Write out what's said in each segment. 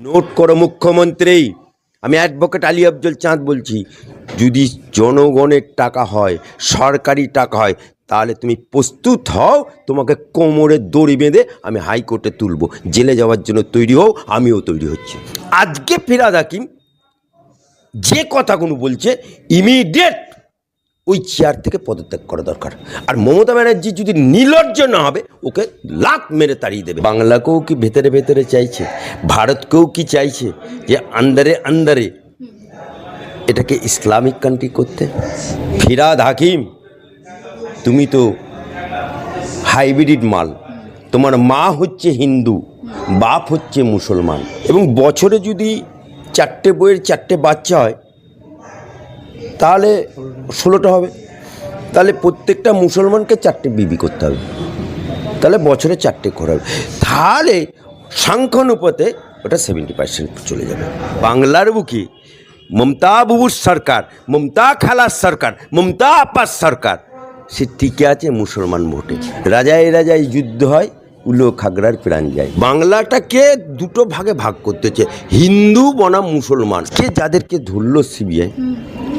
Note করো মুখ্যমন্ত্রী। আমি অ্যাডভোকেট আলী আফজল চাঁদ বলছি, যদি জনগণের টাকা হয়, সরকারি টাকা হয়, তাহলে তুমি প্রস্তুত হও, তোমাকে কোমরে দড়ি বেঁধে আমি হাইকোর্টে তুলব। জেলে যাওয়ার জন্য তৈরি হও, আমিও তৈরি হচ্ছি। আজকে ফিরাদ হাকিম যে কথাগুলো বলছে ইমিডিয়েট ওই চেয়ার থেকে পদত্যাগ করা দরকার। আর মমতা ব্যানার্জি যদি নির্লজ্জ না হবে, ওকে লাখ মেরে তাড়িয়ে দেবে। বাংলাকেও কি ভেতরে ভেতরে চাইছে? ভারতকেও কি চাইছে যে আন্দারে আন্দারে এটাকে ইসলামিক কান্ট্রি করতে? ফিরাদ হাকিম, তুমি তো হাইব্রিড মাল। তোমার মা হচ্ছে হিন্দু, বাপ হচ্ছে মুসলমান। এবং বছরে যদি চারটে বইয়ের চারটে বাচ্চা হয় তাহলে ষোলোটা হবে। তাহলে প্রত্যেকটা মুসলমানকে চারটে বিবি করতে হবে। তাহলে বছরে চারটে করে হবে। তাহলে সংখ্যানুপাতে ওটা সেভেন্টি পার্সেন্ট চলে যাবে। বাংলার বুকে মমতা বাবুর সরকার, মমতা খালার সরকার, মমতা আপার সরকার, সে টিকে আছে মুসলমান ভোটে। রাজায় রাজায় যুদ্ধ হয়, উলো খাগড়ার প্রাণ যায়। বাংলাটাকে দুটো ভাগে ভাগ করতেছে হিন্দু বনাম মুসলমান। কে যাদেরকে ধরল সিবিআই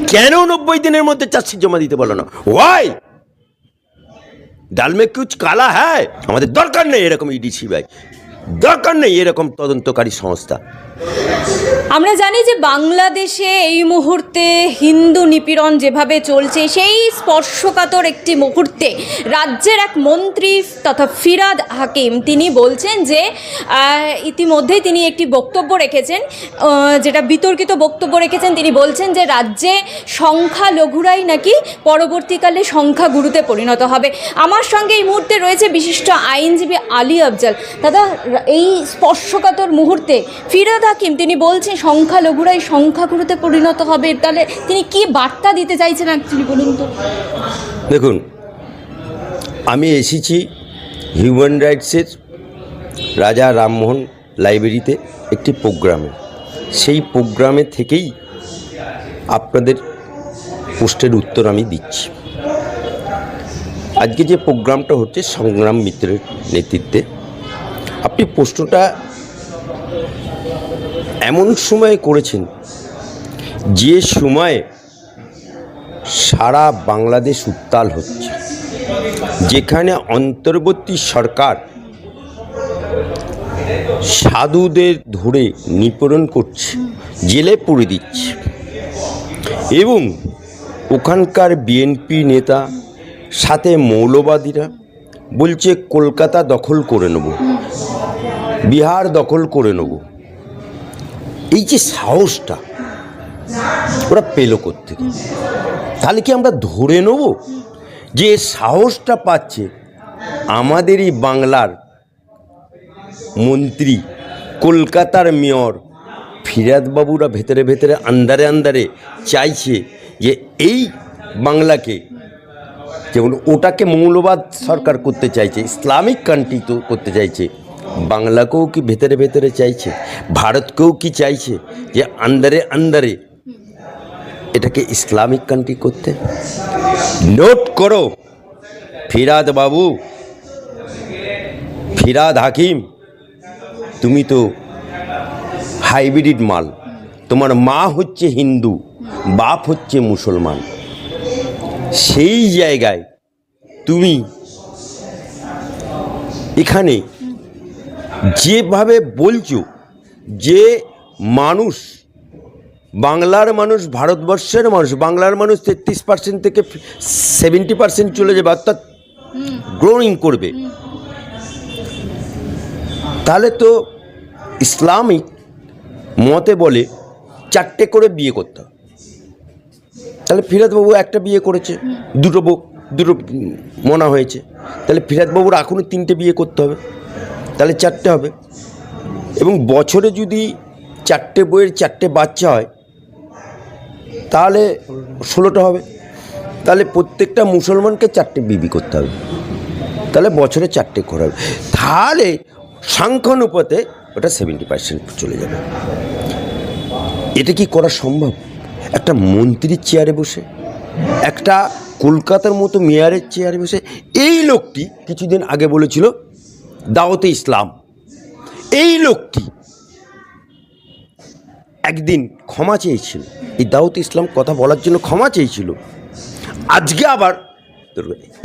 কেন নব্বই দিনের মধ্যে চার্জশিট জমা দিতে বলো না? ওয়াই ডালমে কুচ কালা হ্যায়? আমাদের দরকার নেই এরকম ইডিসি ভাই। দরকার নেই এরকম তদন্তকারী সংস্থা। আমরা জানি যে বাংলাদেশে এই মুহূর্তে হিন্দু নিপীড়ন যেভাবে চলছে, সেই স্পর্শকাতর একটি মুহূর্তে রাজ্যের এক মন্ত্রী তথা ফিরাদ হাকিম, তিনি বলছেন যে ইতিমধ্যেই তিনি একটি বক্তব্য রেখেছেন যেটা বিতর্কিত বক্তব্য রেখেছেন। তিনি বলছেন যে, রাজ্যে সংখ্যালঘুরাই নাকি পরবর্তীকালে সংখ্যাগুরুতে পরিণত হবে। আমার সঙ্গে এই মুহূর্তে রয়েছে বিশিষ্ট আইনজীবী আলী আফজাল। দাদা, এই স্পর্শকাতর মুহূর্তে ফিরাদ হাকিম, তিনি বলছেন সংখ্যালঘুরাই সংখ্যাগুরুতে পরিণত হবে তাহলে তিনি কি বার্তা দিতে চাইছেন অ্যাকচুয়ালি বলুন তো? দেখুন, আমি এসেছি হিউম্যান রাইটসের রাজা রামমোহন লাইব্রেরিতে একটি প্রোগ্রামে। সেই প্রোগ্রামে থেকেই আপনাদের পোস্টের উত্তর আমি দিচ্ছি। আজকে যে প্রোগ্রামটা হচ্ছে সংগ্রাম মিত্রের নেতৃত্বে, আপনি প্রশ্নটা এমন সময়ে করেছেন যে সময়ে সারা বাংলাদেশ উত্তাল হচ্ছে, যেখানে অন্তর্বর্তী সরকার সাধুদের ধরে নিপীড়ন করছে, জেলে পুরে দিচ্ছে এবং ওখানকার বিএনপি নেতা, সাথে মৌলবাদীরা বলছে, কলকাতা দখল করে নেব, বিহার দখল করে নেব। এই যে সাহসটা, ওরা পেল কোত্থেকে? তাহলে কি আমরা ধরে নেব যে সাহসটা পাচ্ছে আমাদেরই বাংলার মন্ত্রী, কলকাতার মেয়র ফিরাদবাবুরা ভেতরে ভেতরে, আন্দারে আন্দারে চাইছে যে এই বাংলাকে, যেমন ওটাকে মৌলবাদ সরকার করতে চাইছে, ইসলামিক কান্ট্রি তো করতে চাইছে বাংলাকেও কি ভেতরে ভেতরে চাইছে? ভারতকেও কি চাইছে যে আন্দারে আন্দারে এটাকে ইসলামিক কান্ট্রি করতে? নোট করো, ফিরাদ বাবু, ফিরাদ হাকিম, তুমি তো হাইব্রিড মাল। তোমার মা হচ্ছে হিন্দু, বাপ হচ্ছে মুসলমান। সেই জায়গায় তুমি এখানে যেভাবে বলছো যে মানুষ, বাংলার মানুষ, ভারতবর্ষের মানুষ, বাংলার মানুষ তেত্রিশ পার্সেন্ট থেকে সেভেন্টি পার্সেন্ট চলে যাবে, অর্থাৎ গ্রোয়িং করবে। তাহলে তো ইসলামিক মতে বলে চারটে করে বিয়ে করতে তাহলে ফিরাদবাবু একটা বিয়ে করেছে, দুটো বউ, দুটো মনা হয়েছে। তাহলে ফিরাদবাবুর এখনও তিনটে বিয়ে করতে হবে। তাহলে চারটে হবে। এবং বছরে যদি চারটে বইয়ের চারটে বাচ্চা হয়, তাহলে ষোলোটা হবে। তাহলে প্রত্যেকটা মুসলমানকে চারটে বিবি করতে হবে। তাহলে বছরে চারটে করে হবে। তাহলে সংখ্যানুপাতে ওটা সেভেন্টি পার্সেন্ট চলে যাবে। এটা কি করা সম্ভব? একটা মন্ত্রীর চেয়ারে বসে, একটা কলকাতার মতো মেয়রের চেয়ারে বসে, এই লোকটি কিছুদিন আগে বলেছিল দাওয়াতে ইসলাম। এই লোকটি একদিন ক্ষমা চেয়েছিল। এই দাউদ ইসলাম কথা বলার জন্য ক্ষমা চেয়েছিল। আজকে আবার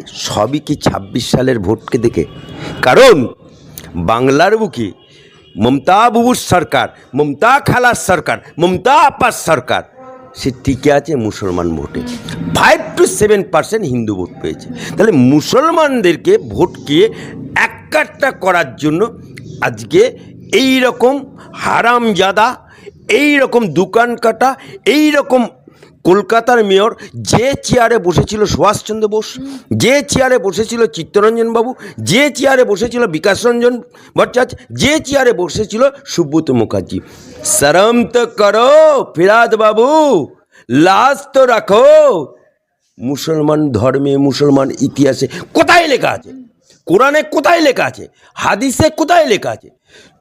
সবই কি ছাব্বিশ সালের ভোটকে দেখে? কারণ বাংলার বুকে মমতা বাবুর সরকার, মমতা খালার সরকার, মমতা আপার সরকার, সে টিকে আছে মুসলমান ভোটে। Five two seven percent Hindu vote পেয়েছে। তাহলে মুসলমানদেরকে ভোটকে এককাট্টা করার জন্য আজকে এই রকম হারামজাদা এই রকম দোকান কাটা এই রকম কলকাতার মেয়র যে চেয়ারে বসেছিল সুভাষচন্দ্র বোস, যে চেয়ারে বসেছিল চিত্তরঞ্জন বাবু, যে চেয়ারে বসেছিল বিকাশ রঞ্জন ভট্টাচার্য, যে চেয়ারে বসেছিল সুব্রত মুখার্জি। শরম তো করো, ফিরাদ বাবু লাজ তো রাখো। মুসলমান ধর্মে, মুসলমান ইতিহাসে কোথায় লেখা আছে? কোরআনে কোথায় লেখা আছে? হাদিসে কোথায় লেখা আছে?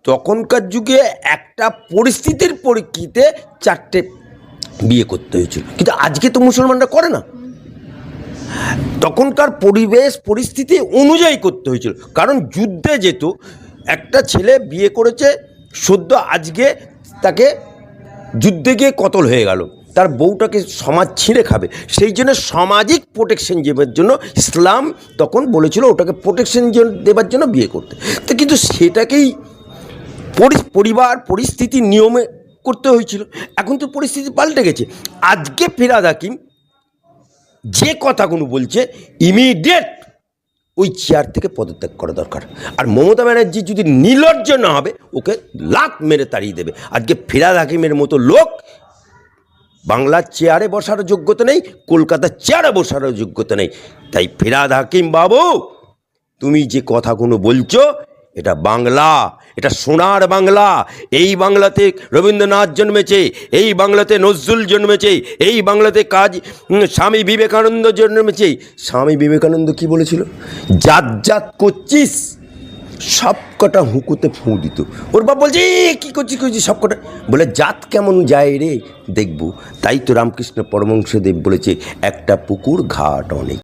তখনকার যুগে একটা পরিস্থিতির পরিপ্রেক্ষিতে চারটে বিয়ে করতে হয়েছিল। কিন্তু আজকে তো মুসলমানরা করে না। তখনকার পরিবেশ, পরিস্থিতি অনুযায়ী করতে হয়েছিল। কারণ যুদ্ধে যেত, একটা ছেলে বিয়ে করেছে, সদ্য আজকে তাকে যুদ্ধে গিয়ে কতল হয়ে গেল। তার বউটাকে সমাজ ছিঁড়ে খাবে। সেই জন্য সামাজিক প্রোটেকশন দেবার জন্য ইসলাম তখন বলেছিল ওটাকে প্রোটেকশন দেবার জন্য বিয়ে করতে। তো কিন্তু সেটাকেই পরি- পরিবার, পরিস্থিতি নিয়মে করতে হয়েছিল। এখন তো পরিস্থিতি পাল্টে গেছে। আজকে ফিরাদ হাকিম যে কথাগুলো বলছে ইমিডিয়েট ওই চেয়ার থেকে পদত্যাগ করা দরকার। আর মমতা ব্যানার্জি যদি নির্লজ্জ না হবে, ওকে লাত মেরে তাড়িয়ে দেবে। আজকে ফিরাদ হাকিমের মতো লোক বাংলার চেয়ারে বসারও যোগ্যতা নেই, কলকাতার চেয়ারে বসারও যোগ্যতা নেই। তাই ফিরাদ হাকিম বাবু, তুমি যে কথাগুলো বলছো, এটা বাংলা, এটা সোনার বাংলা। এই বাংলাতে রবীন্দ্রনাথ জন্মেছে, এই বাংলাতে নজরুল জন্মেছে, এই বাংলাতে কাজ স্বামী বিবেকানন্দ জন্মেছে। স্বামী বিবেকানন্দ কি বলেছিল? জাত জাত করছিস সব কটা হুঁকুতে ফুঁ দিত। ওর বাপ বলছে কী করছি করছি সব কটা বলে, জাত কেমন যায় রে, দেখব। তাই তো রামকৃষ্ণ পরমংসদেব বলেছে, একটা পুকুর, ঘাট অনেক।